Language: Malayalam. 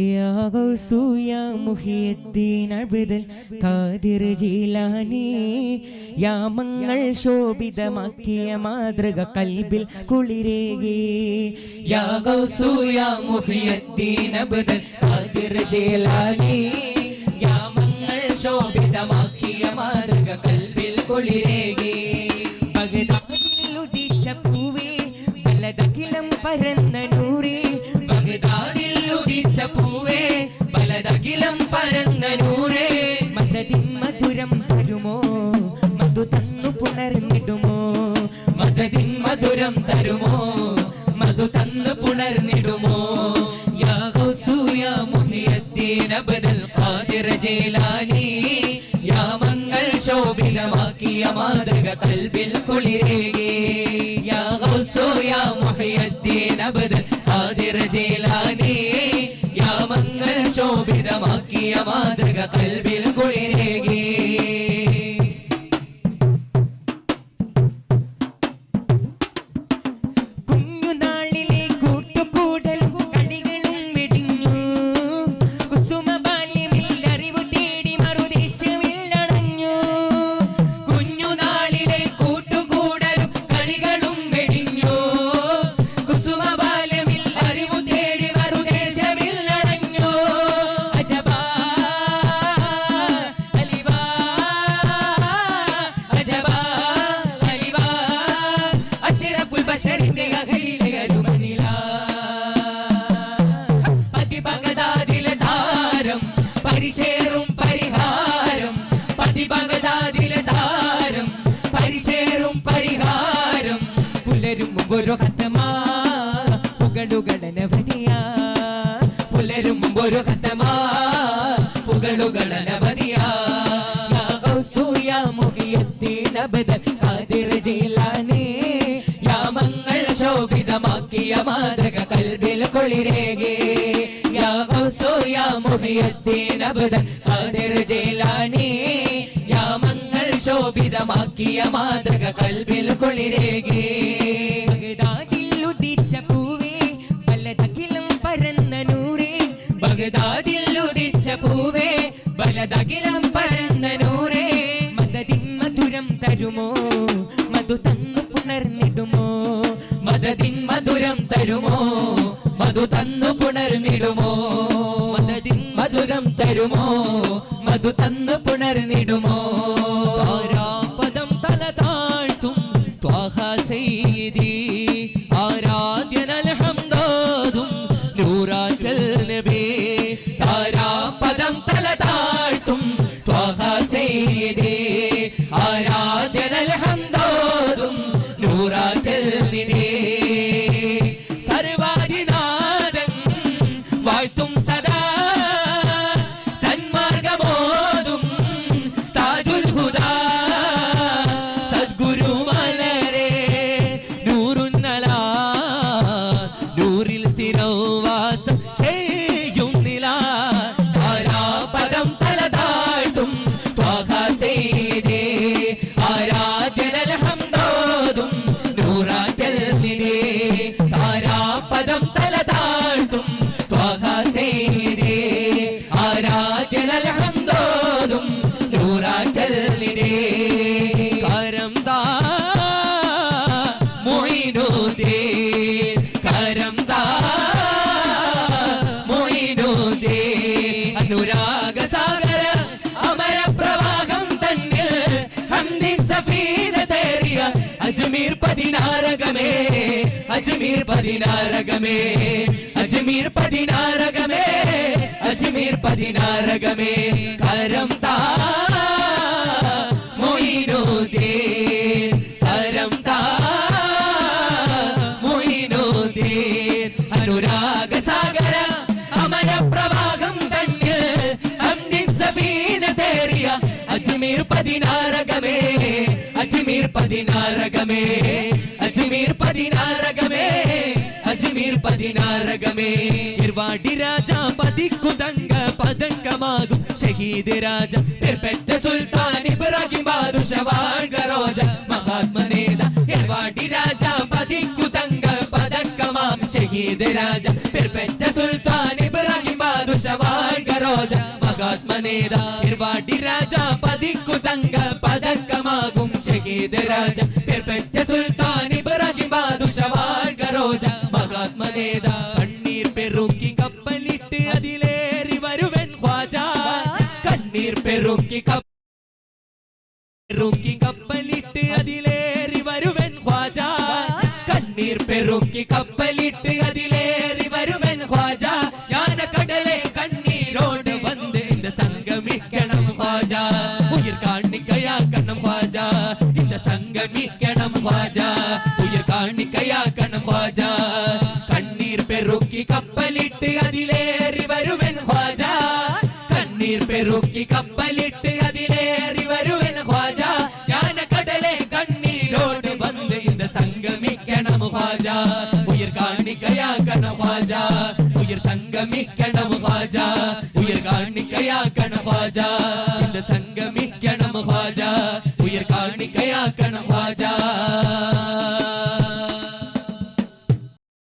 يا غوث يا محي الدين عبد القادر ജീലാനി യാമങ്ങൾ ശോഭിതമാക്കിയ മാതൃക കൽബിൽ കുളിരേകി യാ ഗൗസു യാ മുഹിയദ്ദീൻ അബ്ദുൽ ഖാദിർ ജീലാനി യാമങ്ങൾ ശോഭിതമാക്കിയ മാതൃക കൽബിൽ കുളിരേകി ബഗ്ദാദിൽ ഉദിച്ച പൂവേ പലതകിലം പരന്ന പരന്ന നൂറേ. മദതിൻ മധുരം തരുമോ? മധു തന്നു പുണർന്നിടുമോ? മദതിൻ മധുരം തരുമോ? മധു തന്നു പുണർന്നിടുമോ? യാ യാ മുഹിയദ്ദീൻ അബ്ദുൽ ഖാദിർ ജീലാനി. യാമങ്ങൾ ശോഭിതമാക്കിയ മാതൃക കൽബിൽ കുളിരേകി. യാ ഗൗസു യാ മുഹിയദ്ദീൻ അബ്ദുൽ ഖാദിർ ജീലാനി. ശോഭിതമാക്കിയ മാതൃക കൽബിൽ കുളിരേകി ഒരു ഹത്തമാ പുകളുകളനവധിയാ പുലരും ഒരു ഹത്തമാ പുകളുകൾ അനവധിയാ യാ ഗൗസു മുഹിയദ്ദീൻ അബ്ദൽ ഖാദിർ ജീലാനി യാമങ്ങൾ ശോഭിതമാക്കിയ മാതൃക കൽവിൽ കൊളിരേകേ. യാമങ്ങൾ ശോഭിതമാക്കിയ മാതൃക കൽബിൽ കുളിരേകി. ബഗ്ദാദിൽ ഉദിച്ച പൂവേ ബലതകിലം പരന്ന നൂറേ മദതിൻ മധുരം തരുമോ? മധു തന്നു പുണർന്നിടുമോ? മദതിൻ മധുരം തരുമോ? മധു തന്നു പുണർന്നിടുമോ? മദതിൻ മധുരം തരുമോ? മധു തന്നു പുണർന്നിടുമോ? താരാപദം തല താഴ്ത്തും ത്വാഹ സയ്യിദി അജ്മീർ പതിനാരകമേ അജ്മീർ പതിനാരകമേ അജ്മീർ പതിനാരകമേ കരം താ മൊയ്നുദ്ദീൻ കരം താ മൊയ്നുദ്ദീൻ അനുരാഗ സാഗര അമര പ്രവാഹം തന്നിൽ അന്തിൻ സഫീന തേറിയ അജ്മീർ പതിനാരകമേ അജ്മീർ പതിനാരകമേ അജ്മീർ പതിനാറകമേ അജ്മീർ പതിനാറകമേ ഇർവാടി രാജ പതിക്കുതങ്ക പതങ്കമാകും. ഷഹീദ് രാജ പെർപെറ്റ സുൽത്താൻ ഇബ്രാഹിം ബാദുഷ രോജ മഹാത്മ നേത. ഇർവാടി രാജ പതിക്കുതങ്ക പതക്കമാകും. ഷഹീദ് രാജ പെർപെറ്റ സുൽത്താൻ ഇബ്രാഹിം ബാദുഷ മഹാത്മനേത ഇർവാടി രാജ പതിക്കുതങ്ക പതക്കമാകും. ഷഹീദ് രാജ പെർപെറ്റ സുൽത്താൻ ഇബ്രാഹിം ബാദുഷ വാഴ്ക റോജ മഹാത്മനേത കണ്ണീർ പെരുക്കി കപ്പലിട്ട് അതിലേറി വരുവൻ ഖ്വാജ. കണ്ണീർ പെരുക്കി കപ്പ കപ്പലിട്ട് അതിലേറി വരുവൻ ഖ്വാജ. കണ്ണീർ പെരുക്കി കപ്പലിട്ട് அத சங்கமிக்கணும் வாஜா. உயிர் காணிக்கையாக்கணும் வாஜா. கண்ணீர் பெருக்கி கப்பலிட்டு அதிலேறி வருவன் வாஜா. கண்ணீர் பெருக்கி கப்பலிட்டு அதிலேறி வருவன் வாஜா. ஞான கடலே கண்ணீரோடு வந்து இந்த சங்கமிக்கணும் வாஜா. உயிர் காணிக்கையாக்கணும் வாஜா. உயிர் சங்கமிக்கணும் வாஜா. உயிர் காணிக்கையாக்கணும் வாஜா. இந்த சங்கமிக்கணும் வாஜா. காணிக்கையாக்கணும் வாஜா